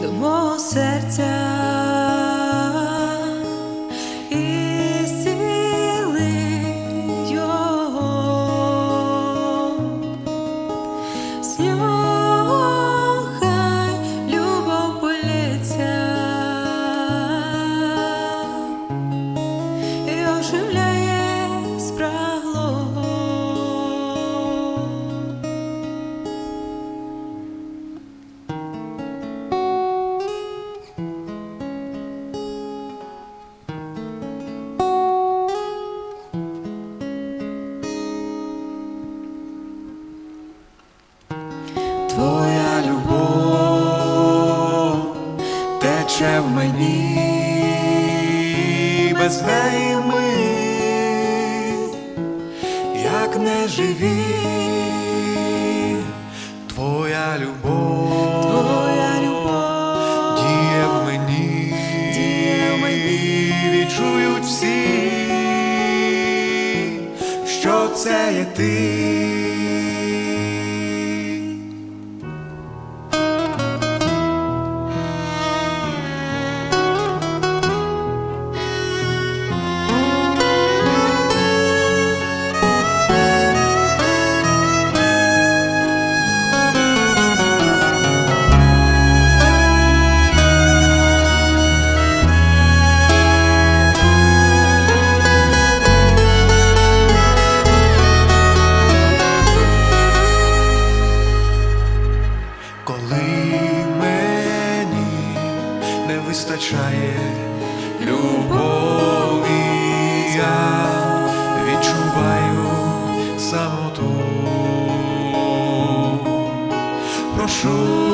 Do mo serce Твоя любов тече в мені, без неї ми, як не живі, Твоя любов, твоя любов діє в мені, Діє в мені. відчують всі, що це є ти. Вистачає любові, я відчуваю самоту. Прошу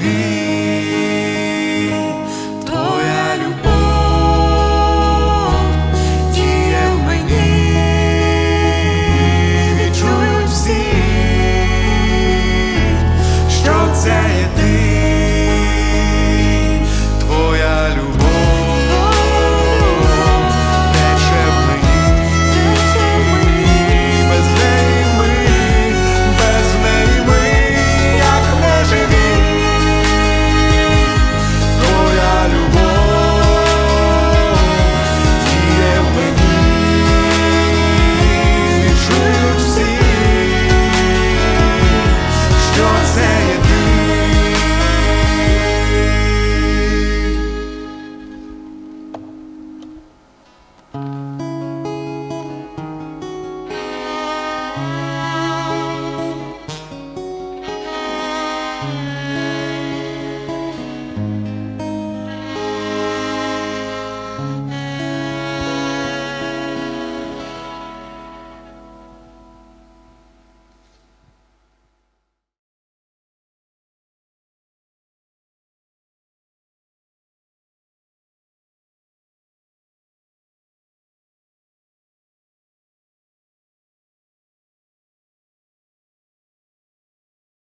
be.